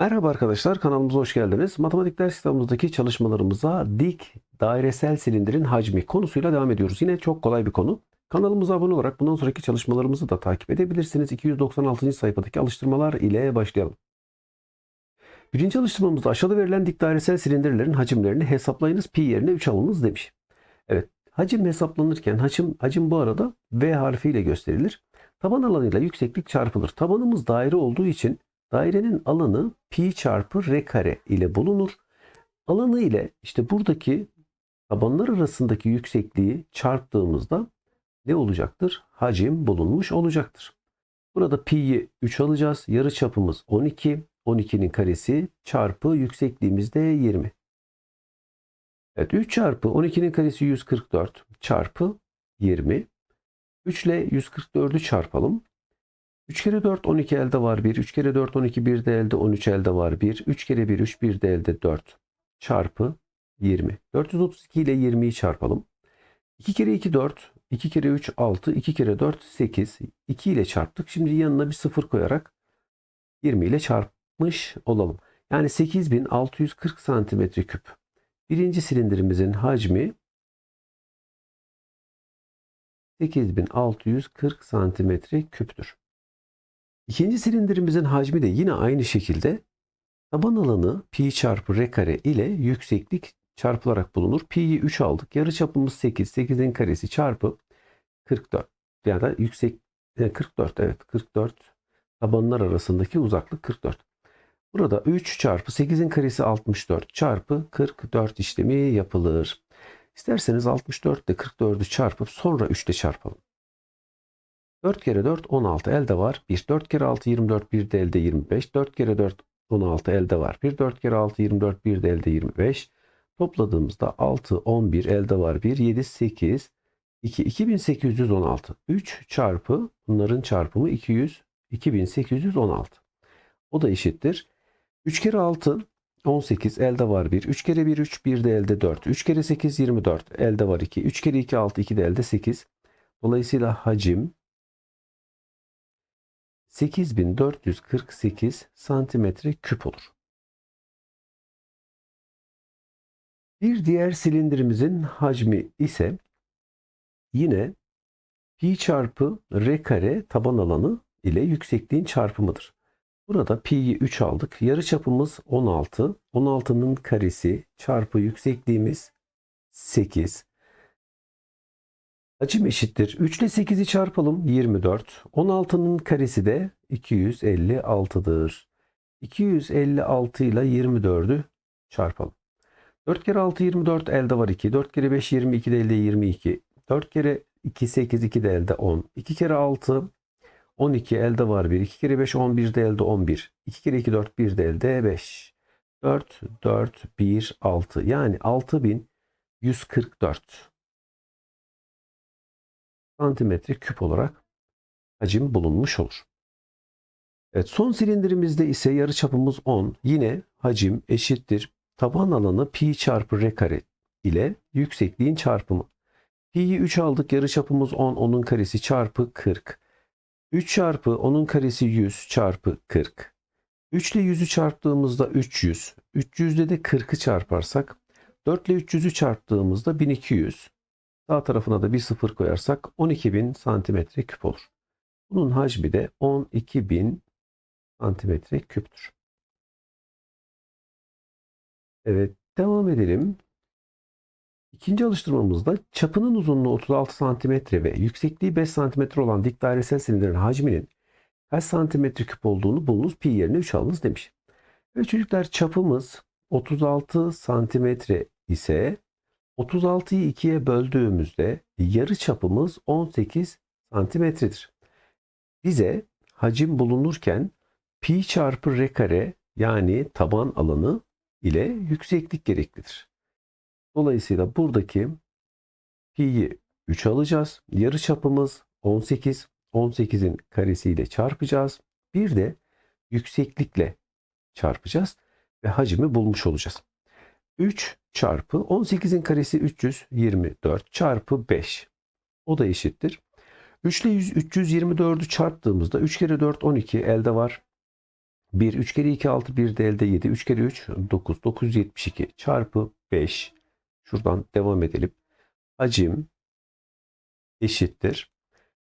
Merhaba arkadaşlar, kanalımıza hoş geldiniz. Matematik ders kitabımızdaki çalışmalarımıza dik dairesel silindirin hacmi konusuyla devam ediyoruz. Yine çok kolay bir konu. Kanalımıza abone olarak bundan sonraki çalışmalarımızı da takip edebilirsiniz. 296. sayfadaki alıştırmalar ile başlayalım. Birinci alıştırmamızda aşağıda verilen dik dairesel silindirlerin hacimlerini hesaplayınız. Pi yerine 3 alınız demiş. Evet, hacim hesaplanırken hacim, hacim bu arada V harfiyle gösterilir. Taban alanıyla yükseklik çarpılır. Tabanımız daire olduğu için Dairenin alanı pi çarpı r kare ile bulunur. Alanı ile işte buradaki tabanlar arasındaki yüksekliği çarptığımızda ne olacaktır? Hacim bulunmuş olacaktır. Burada pi'yi 3 alacağız. Yarı çapımız 12. 12'nin karesi çarpı yüksekliğimiz de 20. Evet 3 çarpı 12'nin karesi 144 çarpı 20. 3 ile 144'ü çarpalım. 3 kere 4 12 elde var 1. 3 kere 4 12 1 de elde 13 elde var 1. 3 kere 1 3 1 de elde 4 çarpı 20. 432 ile 20'yi çarpalım. 2 kere 2 4. 2 kere 3 6. 2 kere 4 8. 2 ile çarptık. Şimdi yanına bir sıfır koyarak 20 ile çarpmış olalım. Yani 8640 santimetre küp. Birinci silindirimizin hacmi 8640 santimetre küptür. İkinci silindirimizin hacmi de yine aynı şekilde taban alanı pi çarpı r kare ile yükseklik çarpılarak bulunur. Pi'yi 3 aldık. Yarı çapımız 8. 8'in karesi çarpı 44. Yani da yüksek 44 evet 44 tabanlar arasındaki uzaklık 44. Burada 3 çarpı 8'in karesi 64 çarpı 44 işlemi yapılır. İsterseniz 64 ile 44'ü çarpıp sonra 3 ile çarpalım. 4 kere 4 16 elde var. 1 4 kere 6 24 1 de elde 25. 4 kere 4 16 elde var. 1 4 kere 6 24 1 de elde 25. Topladığımızda 6 11 elde var. 1 7 8 2 2816. 3 çarpı bunların çarpımı 200 2816. O da eşittir. 3 kere 6 18 elde var 1. 3 kere 1 3 1 de elde 4. 3 kere 8 24 elde var 2. 3 kere 2 6 2 de elde 8. Dolayısıyla hacim 8448 santimetre küp olur. Bir diğer silindirimizin hacmi ise yine pi çarpı r kare taban alanı ile yüksekliğin çarpımıdır. Burada pi'yi 3 aldık. Yarı çapımız 16. 16'nın karesi çarpı yüksekliğimiz 8. Hacim eşittir. 3 ile 8'i çarpalım. 24. 16'nın karesi de 256'dır. 256 ile 24'ü çarpalım. 4 kere 6 24 elde var 2. 4 kere 5 22 de elde 22. 4 kere 2 8 2 de elde 10. 2 kere 6 12 elde var 1. 2 kere 5 11 de elde 11. 2 kere 2 4 1 de elde 5. 4 4 1 6 yani 6144 santimetre küp olarak hacim bulunmuş olur. Evet, son silindirimizde ise yarıçapımız 10. Yine hacim eşittir taban alanı pi çarpı r kare ile yüksekliğin çarpımı. Pi'yi 3 aldık. Yarıçapımız 10. Onun karesi çarpı 40. 3 çarpı 10'un karesi 100 çarpı 40. 3 ile 100'ü çarptığımızda 300. 300'de de 40'ı çarparsak 4 ile 300'ü çarptığımızda 1200. Sağ tarafına da bir sıfır koyarsak 12.000 santimetre küp olur. Bunun hacmi de 12.000 santimetre küptür. Evet devam edelim. İkinci alıştırmamızda çapının uzunluğu 36 santimetre ve yüksekliği 5 santimetre olan dik dairesel silindirin hacminin kaç santimetre küp olduğunu bulunuz. Pi yerine 3 alınız demiş. Evet çocuklar çapımız 36 santimetre ise 36'yı 2'ye böldüğümüzde yarı çapımız 18 santimetredir. Bize hacim bulunurken pi çarpı r kare yani taban alanı ile yükseklik gereklidir. Dolayısıyla buradaki pi'yi 3 alacağız. Yarı çapımız 18. 18'in karesiyle çarpacağız. Bir de yükseklikle çarpacağız ve hacmi bulmuş olacağız. 3 çarpı 18'in karesi 324 çarpı 5. O da eşittir. 3 ile 100, 324'ü çarptığımızda 3 kere 4 12 elde var. 1, 3 kere 2 6, 1 de elde 7, 3 kere 3 9, 972 çarpı 5. Şuradan devam edelim. Hacim eşittir.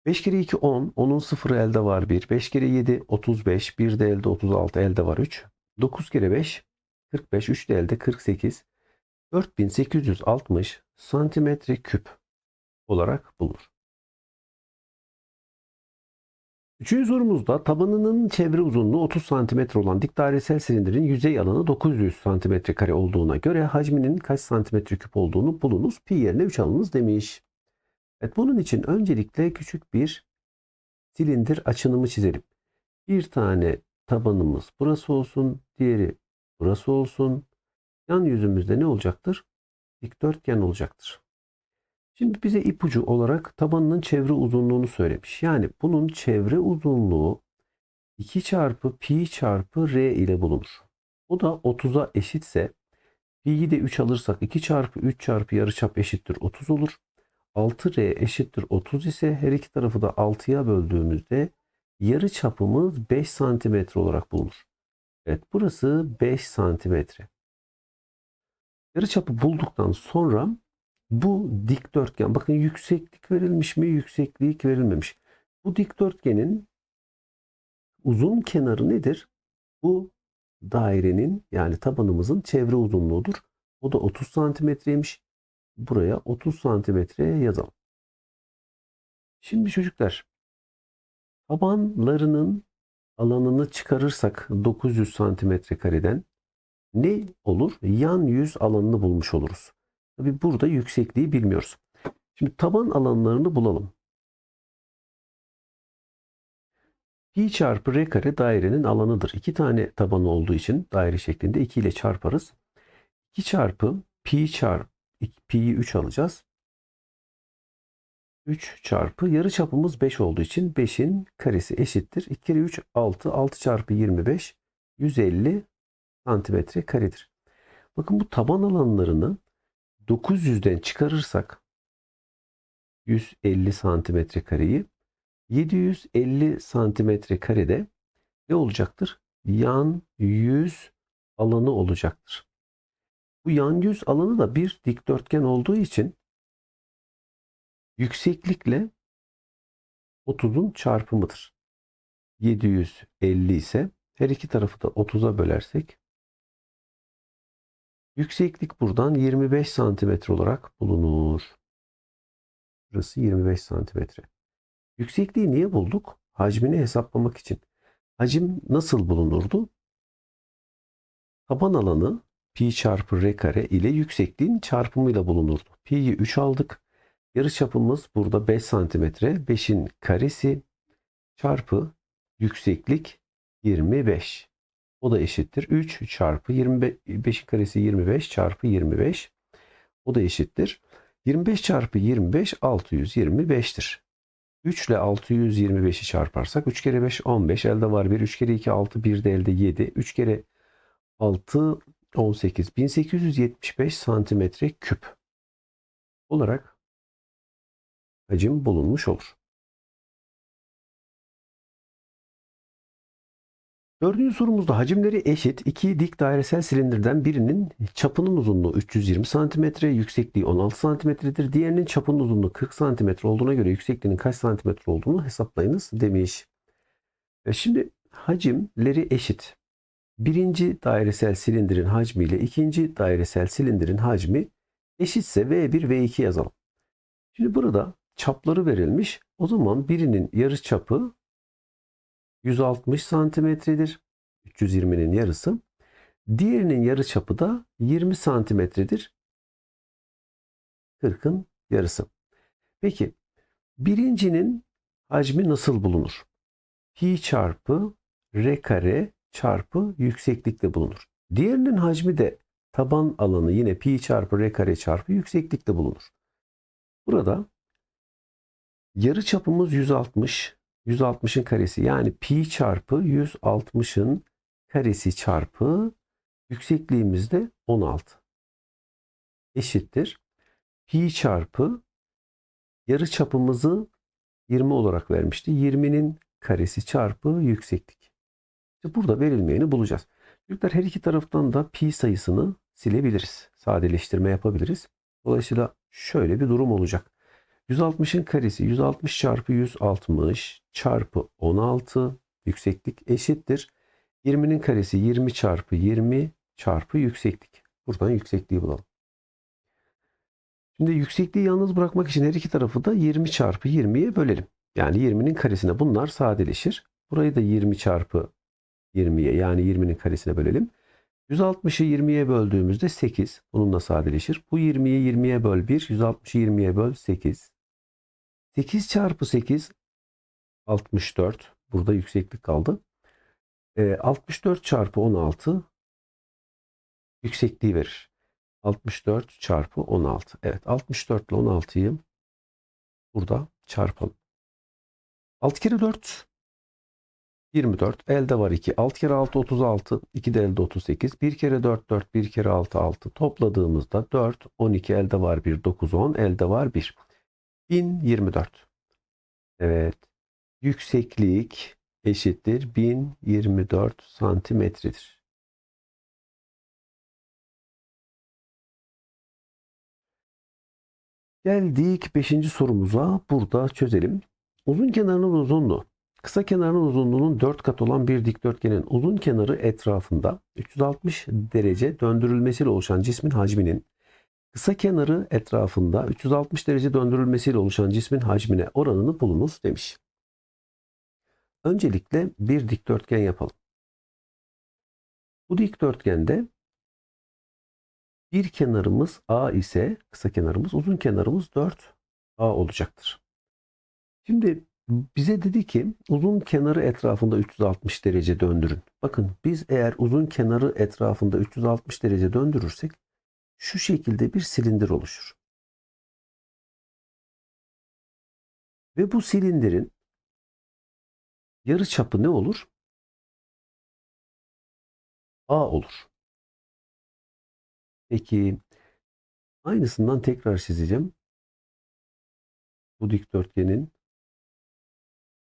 5 kere 2 10, 10'un sıfırı elde var 1. 5 kere 7 35, 1 de elde 36, elde var 3. 9 kere 5 45, 3 de elde 48. 4860 santimetre küp olarak bulunur. Üçüncü sorumuzda tabanının çevre uzunluğu 30 cm olan dik dairesel silindirin yüzey alanı 900 cm kare olduğuna göre hacminin kaç santimetre küp olduğunu bulunuz. Pi yerine 3 alınız demiş. Evet bunun için öncelikle küçük bir silindir açınımı çizelim. Bir tane tabanımız burası olsun, diğeri burası olsun. Yan yüzümüzde ne olacaktır? Dikdörtgen olacaktır. Şimdi bize ipucu olarak tabanının çevre uzunluğunu söylemiş. Yani bunun çevre uzunluğu 2 çarpı pi çarpı r ile bulunur. O da 30'a eşitse pi'yi de 3 alırsak 2 çarpı 3 çarpı yarıçap eşittir 30 olur. 6r eşittir 30 ise her iki tarafı da 6'ya böldüğümüzde yarı çapımız 5 santimetre olarak bulunur. Evet burası 5 santimetre. Yarı çapı bulduktan sonra bu dikdörtgen bakın yükseklik verilmiş mi yükseklik verilmemiş. Bu dikdörtgenin uzun kenarı nedir? Bu dairenin yani tabanımızın çevre uzunluğudur. O da 30 santimetreymiş. Buraya 30 santimetreye yazalım. Şimdi çocuklar tabanlarının alanını çıkarırsak 900 santimetre kareden ne olur? Yan yüz alanını bulmuş oluruz. Tabi burada yüksekliği bilmiyoruz. Şimdi taban alanlarını bulalım. Pi çarpı r kare dairenin alanıdır. İki tane tabanı olduğu için daire şeklinde 2 ile çarparız. 2 çarpı pi çarpı pi'yi 3 alacağız. 3 çarpı yarı çapımız 5 olduğu için 5'in karesi eşittir. 2 kere 3 6. 6 çarpı 25 150 santimetre karedir. Bakın bu taban alanlarını 900'den çıkarırsak 150 santimetre kareyi 750 santimetre karede ne olacaktır? Yan yüz alanı olacaktır. Bu yan yüz alanı da bir dikdörtgen olduğu için yükseklikle 30'un çarpımıdır. 750 ise her iki tarafı da 30'a bölersek Yükseklik buradan 25 santimetre olarak bulunur. Burası 25 santimetre. Yüksekliği niye bulduk? Hacmini hesaplamak için. Hacim nasıl bulunurdu? Taban alanı pi çarpı r kare ile yüksekliğin çarpımıyla bulunurdu. Pi'yi 3 aldık. Yarıçapımız burada 5 santimetre. 5'in karesi çarpı yükseklik 25. O da eşittir. 3 çarpı 25 karesi 25 çarpı 25. O da eşittir. 25 çarpı 25 625'tir. 3 ile 625'i çarparsak 3 kere 5 15 elde var 1 3 kere 2 6 1 de elde 7 3 kere 6 18 1875 santimetre küp olarak hacim bulunmuş olur. Dördüncü sorumuzda hacimleri eşit iki dik dairesel silindirden birinin çapının uzunluğu 320 cm, yüksekliği 16 cm'dir. Diğerinin çapının uzunluğu 40 cm olduğuna göre yüksekliğinin kaç santimetre olduğunu hesaplayınız demiş. E şimdi hacimleri eşit. Birinci dairesel silindirin hacmi ile ikinci dairesel silindirin hacmi eşitse V1 V2 yazalım. Şimdi burada çapları verilmiş. O zaman birinin yarı çapı 160 santimetredir. 320'nin yarısı. Diğerinin yarı çapı da 20 santimetredir. 40'ın yarısı. Peki birincinin hacmi nasıl bulunur? Pi çarpı r kare çarpı yükseklikle bulunur. Diğerinin hacmi de taban alanı yine pi çarpı r kare çarpı yükseklikle bulunur. Burada yarı çapımız 160, 160'ın karesi yani pi çarpı 160'ın karesi çarpı yüksekliğimiz de 16 eşittir. Pi çarpı yarı çapımızı 20 olarak vermişti. 20'nin karesi çarpı yükseklik. İşte burada verilmeyeni bulacağız. Çocuklar her iki taraftan da pi sayısını silebiliriz. Sadeleştirme yapabiliriz. Dolayısıyla şöyle bir durum olacak. 160'ın karesi 160 çarpı 160 çarpı 16 yükseklik eşittir. 20'nin karesi 20 çarpı 20 çarpı yükseklik. Buradan yüksekliği bulalım. Şimdi yüksekliği yalnız bırakmak için her iki tarafı da 20 çarpı 20'ye bölelim. Yani 20'nin karesine bunlar sadeleşir. Burayı da 20 çarpı 20'ye yani 20'nin karesine bölelim. 160'ı 20'ye böldüğümüzde 8. Bununla sadeleşir. Bu 20'yi 20'ye böl 1. 160'ı 20'ye böl 8. 8 çarpı 8 64. Burada yükseklik kaldı. E, 64 çarpı 16 yüksekliği verir. 64 çarpı 16. Evet 64 ile 16'yı burada çarpalım. 6 kere 4 24. Elde var 2. 6 kere 6 36. 2 de elde 38. 1 kere 4 4. 1 kere 6 6. Topladığımızda 4 12 elde var 1 9 10 elde var 1. 1024. Evet. Yükseklik eşittir 1024 santimetredir. Geldik 5. sorumuza. Burada çözelim. Uzun kenarının uzunluğu. Kısa kenarının uzunluğunun 4 kat olan bir dikdörtgenin uzun kenarı etrafında 360 derece döndürülmesiyle oluşan cismin hacminin kısa kenarı etrafında 360 derece döndürülmesiyle oluşan cismin hacmine oranını bulunuz demiş. Öncelikle bir dikdörtgen yapalım. Bu dikdörtgende bir kenarımız A ise kısa kenarımız uzun kenarımız 4A olacaktır. Şimdi bize dedi ki uzun kenarı etrafında 360 derece döndürün. Bakın biz eğer uzun kenarı etrafında 360 derece döndürürsek şu şekilde bir silindir oluşur. Ve bu silindirin yarı çapı ne olur? A olur. Peki aynısından tekrar çizeceğim. Bu dikdörtgenin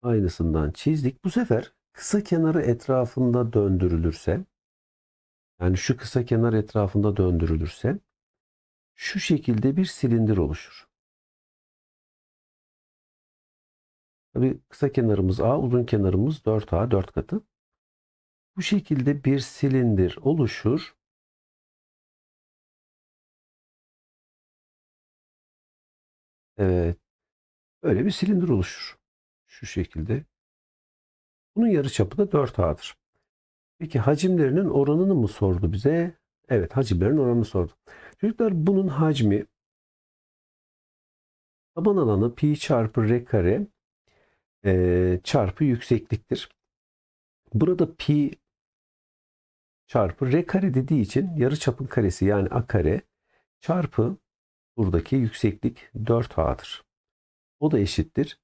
aynısından çizdik. Bu sefer kısa kenarı etrafında döndürülürse yani şu kısa kenar etrafında döndürülürse şu şekilde bir silindir oluşur. Tabii kısa kenarımız A, uzun kenarımız 4A, 4 katı. Bu şekilde bir silindir oluşur. Evet. Böyle bir silindir oluşur. Şu şekilde. Bunun yarıçapı da 4A'dır. Peki hacimlerinin oranını mı sordu bize? Evet hacimlerin oranını sordu. Çocuklar bunun hacmi taban alanı pi çarpı r kare e, çarpı yüksekliktir. Burada pi çarpı r kare dediği için yarıçapın karesi yani a kare çarpı buradaki yükseklik 4a'dır. O da eşittir.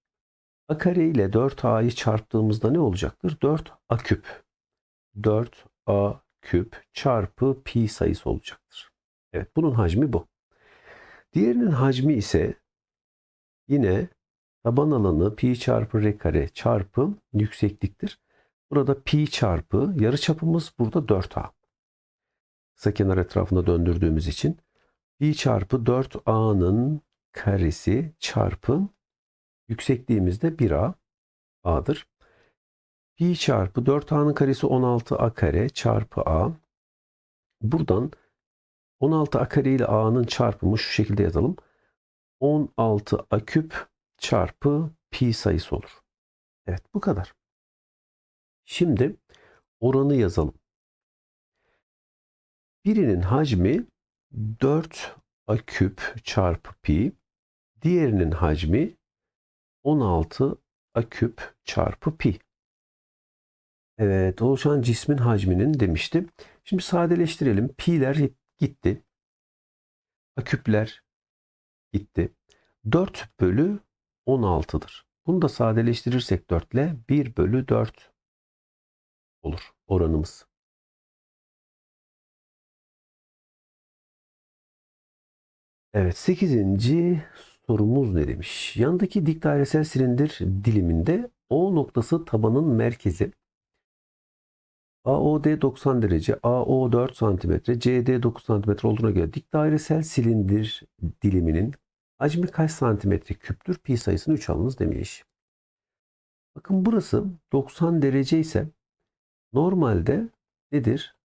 a kare ile 4a'yı çarptığımızda ne olacaktır? 4a küp. 4a küp çarpı pi sayısı olacaktır. Evet bunun hacmi bu. Diğerinin hacmi ise yine taban alanı pi çarpı r kare çarpı yüksekliktir. Burada pi çarpı yarıçapımız burada 4a. Kısa kenar etrafında döndürdüğümüz için pi çarpı 4a'nın karesi çarpı yüksekliğimiz de 1a a'dır. Pi çarpı 4a'nın karesi 16a kare çarpı a. Buradan 16a kare ile a'nın çarpımı şu şekilde yazalım. 16a küp çarpı pi sayısı olur. Evet bu kadar. Şimdi oranı yazalım. Birinin hacmi 4 a küp çarpı pi. Diğerinin hacmi 16 a küp çarpı pi. Evet oluşan cismin hacminin demiştim. Şimdi sadeleştirelim. Pi'ler gitti. A küpler gitti. 4 bölü 16'dır. Bunu da sadeleştirirsek 4 ile 1 bölü 4 olur oranımız. Evet 8. sorumuz ne demiş? Yandaki dik dairesel silindir diliminde O noktası tabanın merkezi AOD 90 derece, AO 4 santimetre, CD 9 santimetre olduğuna göre dik dairesel silindir diliminin hacmi kaç santimetre küptür? Pi sayısını 3 alınız demiş. Bakın burası 90 derece ise normalde nedir?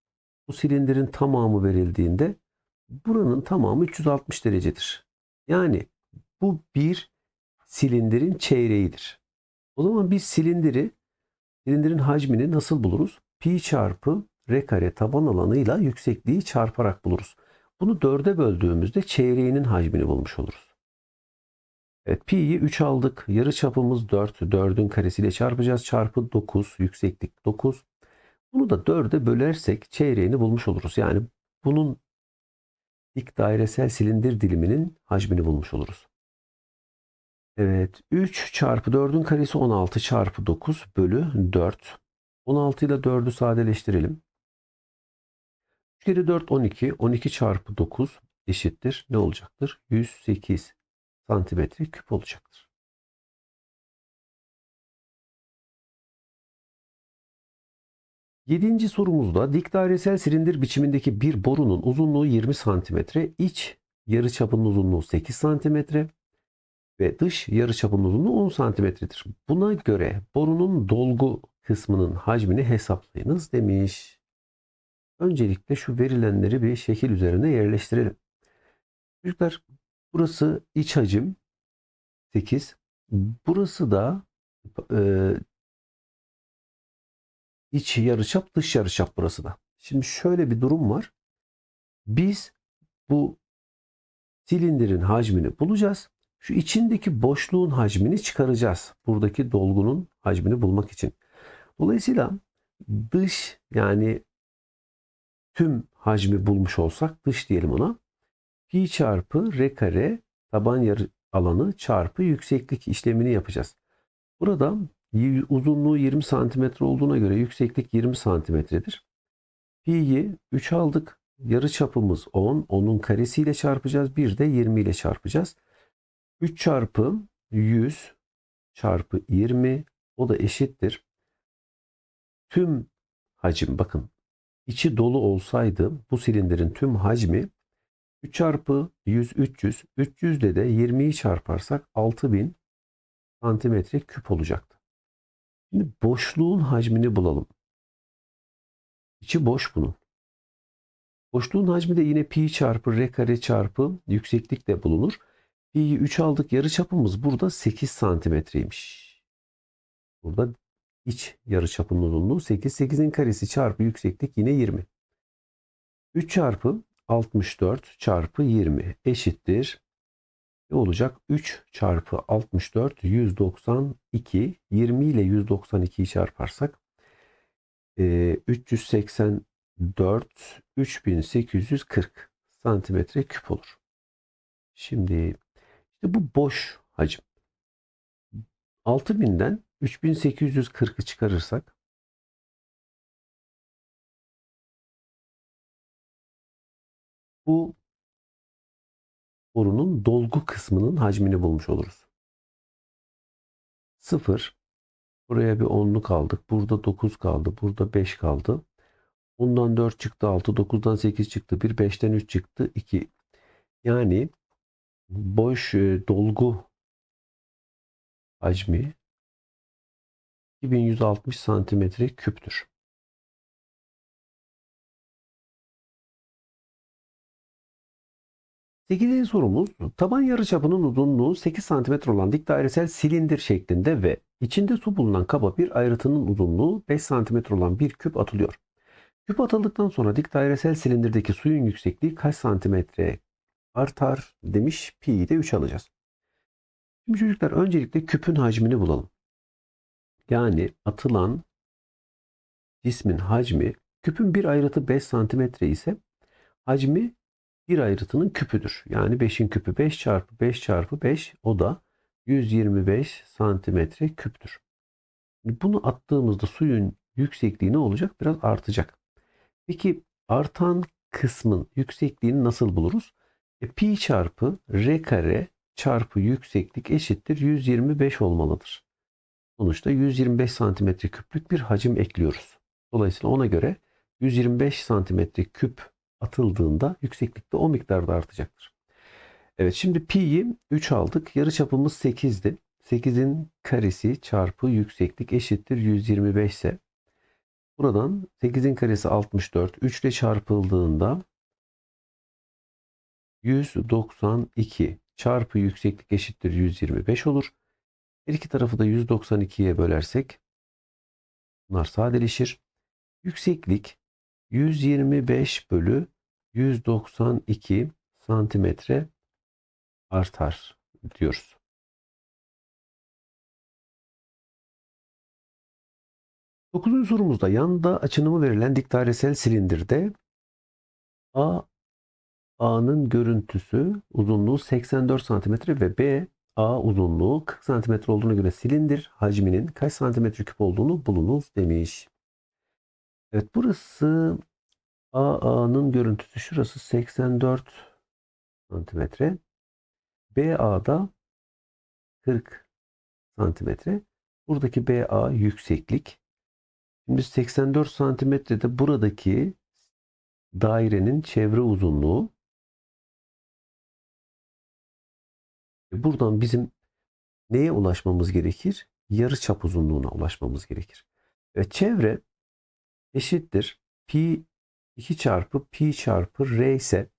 Bu silindirin tamamı verildiğinde buranın tamamı 360 derecedir. Yani bu bir silindirin çeyreğidir. O zaman biz silindiri, silindirin hacmini nasıl buluruz? Pi çarpı r kare taban alanıyla yüksekliği çarparak buluruz. Bunu dörde böldüğümüzde çeyreğinin hacmini bulmuş oluruz. Evet pi'yi 3 aldık. Yarı çapımız 4. 4'ün karesiyle çarpacağız. Çarpı 9. Yükseklik 9. Bunu da 4'e bölersek çeyreğini bulmuş oluruz. Yani bunun dik dairesel silindir diliminin hacmini bulmuş oluruz. Evet 3 çarpı 4'ün karesi 16 çarpı 9 bölü 4. 16 ile 4'ü sadeleştirelim. 3 kere 4 12. 12 çarpı 9 eşittir. Ne olacaktır? 108 santimetre küp olacaktır. Yedinci sorumuzda dik dairesel silindir biçimindeki bir borunun uzunluğu 20 santimetre, iç yarıçapının uzunluğu 8 santimetre ve dış yarıçapının uzunluğu 10 santimetredir. Buna göre borunun dolgu kısmının hacmini hesaplayınız demiş. Öncelikle şu verilenleri bir şekil üzerine yerleştirelim. Çocuklar burası iç hacim 8. Burası da e, iç yarıçap dış yarıçap burası da. Şimdi şöyle bir durum var. Biz bu silindirin hacmini bulacağız. Şu içindeki boşluğun hacmini çıkaracağız. Buradaki dolgunun hacmini bulmak için. Dolayısıyla dış yani tüm hacmi bulmuş olsak dış diyelim ona. Pi çarpı r kare taban yarı alanı çarpı yükseklik işlemini yapacağız. Burada uzunluğu 20 santimetre olduğuna göre yükseklik 20 santimetredir. Pi'yi 3 aldık. Yarı çapımız 10. 10'un karesiyle çarpacağız. Bir de 20 ile çarpacağız. 3 çarpı 100 çarpı 20 o da eşittir. Tüm hacim bakın içi dolu olsaydı bu silindirin tüm hacmi 3 çarpı 100 300 300 de de 20'yi çarparsak 6000 santimetre küp olacaktı. Şimdi boşluğun hacmini bulalım. İçi boş bunun. Boşluğun hacmi de yine pi çarpı r kare çarpı yükseklik de bulunur. Pi'yi 3 aldık. Yarı çapımız burada 8 santimetreymiş. Burada iç yarı çapının uzunluğu 8. 8'in karesi çarpı yükseklik yine 20. 3 çarpı 64 çarpı 20 eşittir. Ne olacak? 3 çarpı 64 192. 20 ile 192'yi çarparsak 384 3840 santimetre küp olur. Şimdi işte bu boş hacim. 6000'den 3840'ı çıkarırsak bu borunun dolgu kısmının hacmini bulmuş oluruz. 0 buraya bir 10'luk aldık. Burada 9 kaldı. Burada 5 kaldı. Ondan 4 çıktı 6. 9'dan 8 çıktı. 1 5'ten 3 çıktı 2. Yani boş e, dolgu hacmi 2160 santimetre küptür. Sekizinci sorumuz taban yarıçapının uzunluğu 8 cm olan dik dairesel silindir şeklinde ve içinde su bulunan kaba bir ayrıtının uzunluğu 5 cm olan bir küp atılıyor. Küp atıldıktan sonra dik dairesel silindirdeki suyun yüksekliği kaç santimetre artar demiş. Pi'yi de 3 alacağız. Şimdi çocuklar öncelikle küpün hacmini bulalım. Yani atılan cismin hacmi küpün bir ayrıtı 5 santimetre ise hacmi bir ayrıtının küpüdür. Yani 5'in küpü 5 çarpı 5 çarpı 5 o da 125 santimetre küptür. Bunu attığımızda suyun yüksekliği ne olacak? Biraz artacak. Peki artan kısmın yüksekliğini nasıl buluruz? E, pi çarpı r kare çarpı yükseklik eşittir 125 olmalıdır. Sonuçta 125 santimetre küplük bir hacim ekliyoruz. Dolayısıyla ona göre 125 santimetre küp atıldığında yükseklik de o miktarda artacaktır. Evet şimdi pi'yi 3 aldık. Yarıçapımız 8'di. 8'in karesi çarpı yükseklik eşittir 125 ise buradan 8'in karesi 64. 3 ile çarpıldığında 192 çarpı yükseklik eşittir 125 olur. Her iki tarafı da 192'ye bölersek bunlar sadeleşir. Yükseklik 125 bölü 192 santimetre artar diyoruz. Dokuzuncu sorumuzda yanda açınımı verilen dik dairesel silindirde A A'nın görüntüsü uzunluğu 84 santimetre ve B A uzunluğu 40 santimetre olduğuna göre silindir hacminin kaç santimetre küp olduğunu bulunuz demiş. Evet burası AA'nın görüntüsü şurası 84 santimetre. BA'da 40 santimetre. Buradaki BA yükseklik. Şimdi 84 santimetrede buradaki dairenin çevre uzunluğu. Buradan bizim neye ulaşmamız gerekir? Yarı çap uzunluğuna ulaşmamız gerekir. Ve çevre eşittir pi 2 çarpı pi çarpı r ise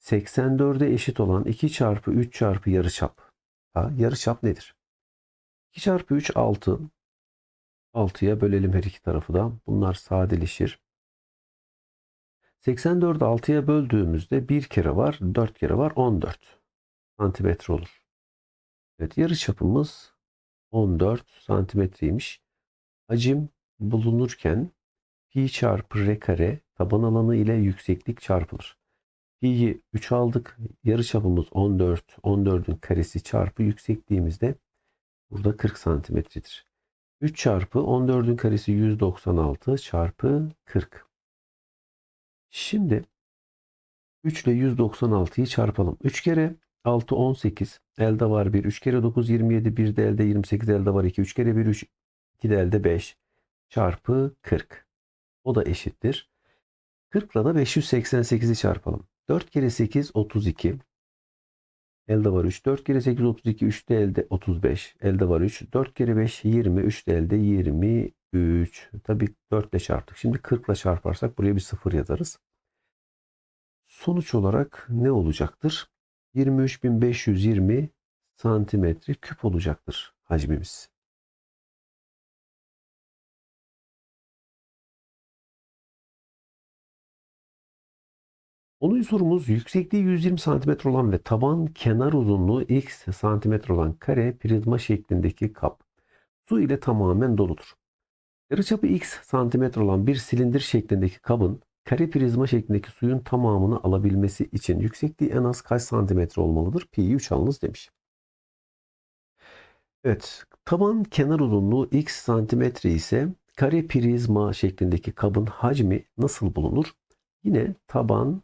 84'e eşit olan 2 çarpı 3 çarpı yarıçap. Ha, yarıçap nedir? 2 çarpı 3 6. 6'ya bölelim her iki tarafı da. Bunlar sadeleşir. 84'ü 6'ya böldüğümüzde bir kere var, 4 kere var, 14 santimetre olur. Evet, yarıçapımız 14 santimetreymiş. Hacim bulunurken pi çarpı r kare taban alanı ile yükseklik çarpılır. Pi'yi 3 aldık. Yarıçapımız 14. 14'ün karesi çarpı yüksekliğimizde burada 40 santimetredir. 3 çarpı 14'ün karesi 196 çarpı 40. Şimdi 3 ile 196'yı çarpalım. 3 kere 6 18 elde var 1. 3 kere 9 27 1 de elde 28 elde var 2. 3 kere 1 3 2 de elde 5 çarpı 40. O da eşittir. 40 ile de 588'i çarpalım. 4 kere 8 32. Elde var 3. 4 kere 8 32. 3 de elde 35. Elde var 3. 4 kere 5 20. 3 de elde 23. Tabii 4 ile çarptık. Şimdi 40 ile çarparsak buraya bir 0 yazarız. Sonuç olarak ne olacaktır? 23.520 santimetre küp olacaktır hacmimiz. 10. sorumuz yüksekliği 120 cm olan ve taban kenar uzunluğu x cm olan kare prizma şeklindeki kap su ile tamamen doludur. Yarıçapı x cm olan bir silindir şeklindeki kabın kare prizma şeklindeki suyun tamamını alabilmesi için yüksekliği en az kaç santimetre olmalıdır? Pi'yi 3 alınız demiş. Evet, taban kenar uzunluğu x santimetre ise kare prizma şeklindeki kabın hacmi nasıl bulunur? Yine taban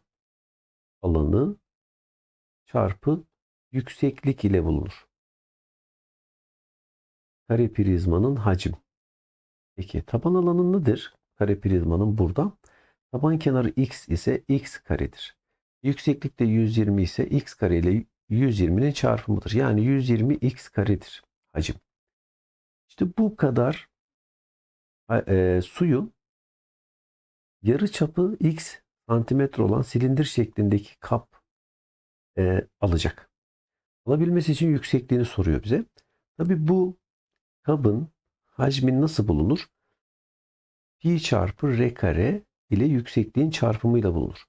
alanı çarpı yükseklik ile bulunur. Kare prizmanın hacim. Peki taban alanı nedir? Kare prizmanın burada. Taban kenarı x ise x karedir. Yükseklik de 120 ise x kare ile 120'nin çarpımıdır. Yani 120 x karedir hacim. İşte bu kadar e, suyu yarı çapı x santimetre olan silindir şeklindeki kap e, alacak. Alabilmesi için yüksekliğini soruyor bize. Tabi bu kabın hacmi nasıl bulunur? Pi çarpı r kare ile yüksekliğin çarpımıyla bulunur.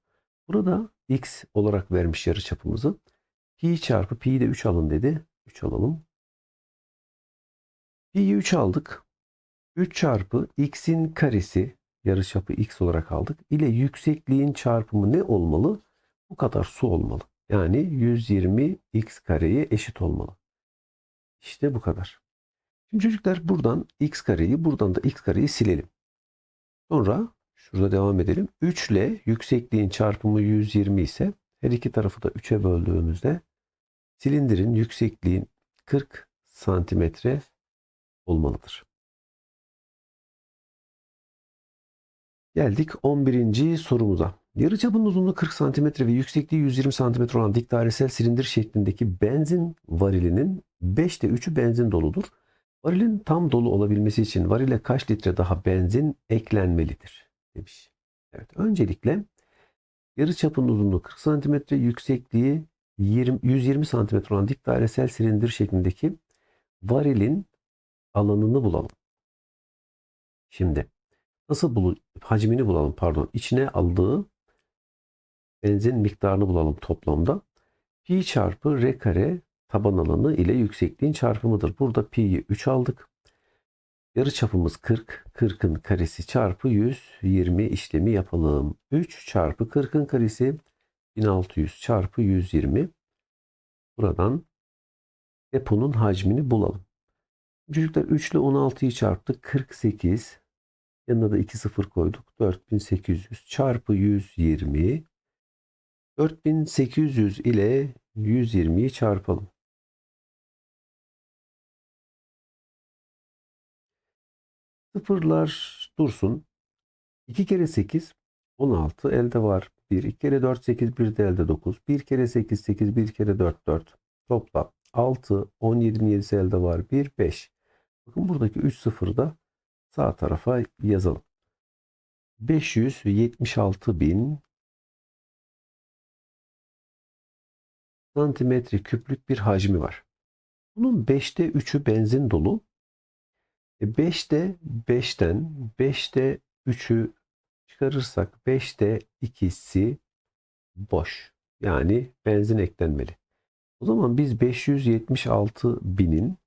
Burada x olarak vermiş yarıçapımızı. Pi çarpı pi de 3 alın dedi. 3 alalım. Pi'yi 3 aldık. 3 çarpı x'in karesi yarıçapı x olarak aldık. ile yüksekliğin çarpımı ne olmalı? Bu kadar su olmalı. Yani 120 x kareye eşit olmalı. İşte bu kadar. Şimdi çocuklar buradan x kareyi buradan da x kareyi silelim. Sonra şurada devam edelim. 3 ile yüksekliğin çarpımı 120 ise her iki tarafı da 3'e böldüğümüzde silindirin yüksekliğin 40 santimetre olmalıdır. Geldik 11. sorumuza. Yarıçapının uzunluğu 40 cm ve yüksekliği 120 cm olan dik dairesel silindir şeklindeki benzin varilinin 5'te 3'ü benzin doludur. Varilin tam dolu olabilmesi için varile kaç litre daha benzin eklenmelidir demiş. Evet, öncelikle yarıçapının uzunluğu 40 cm, yüksekliği 20, 120 cm olan dik dairesel silindir şeklindeki varilin alanını bulalım. Şimdi nasıl bulu hacmini bulalım pardon. İçine aldığı benzin miktarını bulalım toplamda. Pi çarpı r kare taban alanı ile yüksekliğin çarpımıdır. Burada pi'yi 3 aldık. Yarı çapımız 40. 40'ın karesi çarpı 120 işlemi yapalım. 3 çarpı 40'ın karesi 1600 çarpı 120. Buradan deponun hacmini bulalım. Çocuklar 3 ile 16'yı çarptık. 48. Yanına da 2 sıfır koyduk. 4800 çarpı 120. 4800 ile 120'yi çarpalım. Sıfırlar dursun. 2 kere 8 16 elde var. 1 2 kere 4 8 1 de elde 9. 1 kere 8 8 1 kere 4 4. Topla 6 17'nin 7'si elde var. 1 5. Bakın buradaki 3 sıfırı da sağ tarafa yazalım. 576 bin santimetre küplük bir hacmi var. Bunun 5'te 3'ü benzin dolu. 5'te 5'ten 5'te 3'ü çıkarırsak 5'te 2'si boş. Yani benzin eklenmeli. O zaman biz 576 binin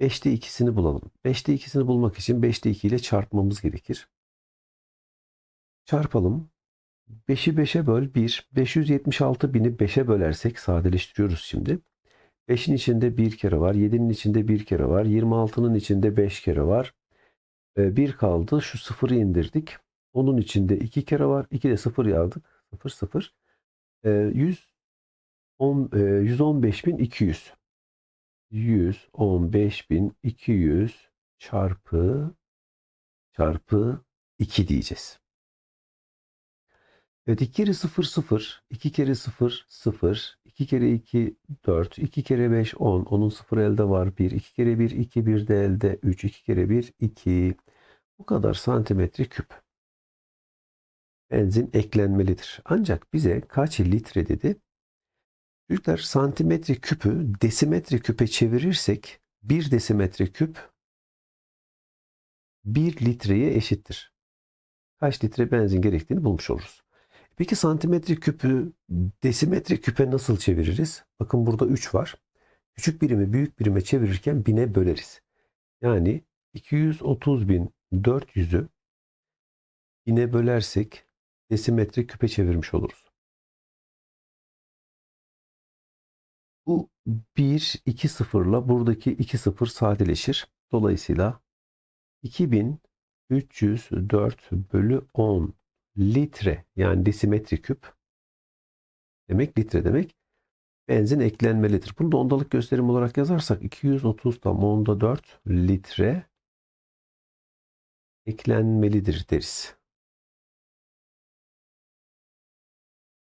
5'te 2'sini bulalım. 5'te 2'sini bulmak için 5'te 2 ile çarpmamız gerekir. Çarpalım. 5'i 5'e böl 1. 576 bini 5'e bölersek sadeleştiriyoruz şimdi. 5'in içinde 1 kere var. 7'nin içinde 1 kere var. 26'nın içinde 5 kere var. 1 kaldı. Şu sıfırı indirdik. Onun içinde 2 kere var. 2 de 0 yazdık. 0 0. 100 10, 115.200 115.200 çarpı çarpı 2 diyeceğiz. Evet 2 kere 0 0, 2 kere 0 0, 2 kere 2 4, 2 kere 5 10, onun 0 elde var 1, 2 kere 1 2, 1 de elde 3, 2 kere 1 2. Bu kadar santimetre küp. Benzin eklenmelidir. Ancak bize kaç litre dedi? Çocuklar santimetre küpü desimetre küpe çevirirsek 1 desimetre küp 1 litreye eşittir. Kaç litre benzin gerektiğini bulmuş oluruz. Peki santimetre küpü desimetre küpe nasıl çeviririz? Bakın burada 3 var. Küçük birimi büyük birime çevirirken bine böleriz. Yani 230.400'ü bine bölersek desimetre küpe çevirmiş oluruz. Bu 1, 2 sıfırla buradaki 2 sıfır sadeleşir. Dolayısıyla 2304 bölü 10 litre yani desimetre küp demek litre demek benzin eklenmelidir. Bunu da ondalık gösterim olarak yazarsak 230 tam onda 4 litre eklenmelidir deriz.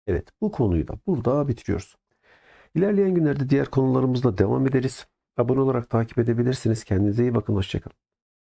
Evet bu konuyu da burada bitiriyoruz. İlerleyen günlerde diğer konularımızla devam ederiz. Abone olarak takip edebilirsiniz. Kendinize iyi bakın. Hoşçakalın.